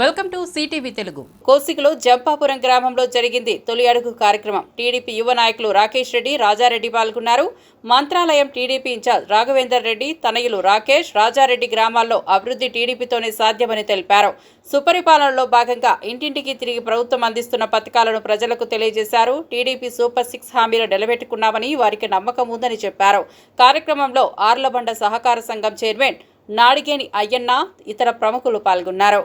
Welcome to CTV Telugu. కోసికలో Jampapuram గ్రామంలో జరిగింది తొలి అడుగు కార్యక్రమం. టీడీపీ యువ నాయకులు రాకేష్ రెడ్డి రాజారెడ్డి పాల్గొన్నారు. మంత్రాలయం టీడీపీ ఇన్ఛార్జ్ రాఘవేందర్ రెడ్డి తనయులు రాకేష్ రాజారెడ్డి గ్రామాల్లో అభివృద్ధి టీడీపీతోనే సాధ్యమని తెలిపారు. సుపరిపాలనలో భాగంగా ఇంటింటికి తిరిగి ప్రభుత్వం అందిస్తున్న పథకాలను ప్రజలకు తెలియజేశారు. టీడీపీ సూపర్ సిక్స్ హామీలు నిలబెట్టుకున్నామని వారికి నమ్మకం ఉందని చెప్పారు. కార్యక్రమంలో ఆర్లబండ సహకార సంఘం చైర్మన్ నాడిగేని అయ్యన్న ఇతర ప్రముఖులు పాల్గొన్నారు.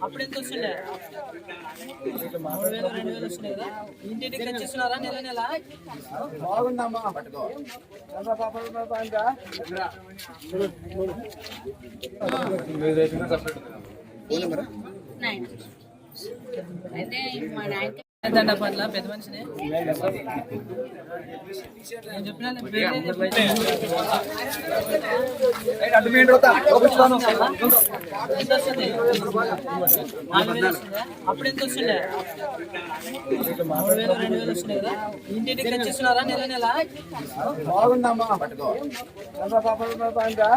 అప్పుడు ఎంత వస్తుండే మూడు వేలు రెండు వేలు వస్తుండే కదా ఇంటింటికి తెచ్చిస్తున్నారా నెల నెల దండ పట్ల పెద్ద మనిషిని. నేను చెప్పినా ఎంత వస్తుంది నాలుగు వేలు వస్తుందా? అప్పుడు ఎంత వస్తుండే? మూడు వేలు రెండు వేలు వస్తుండే కదా? ఇంటింటికి తెచ్చిస్తున్నారా నెల నెల? చంద్రబాబు నాయుడు బాగుందా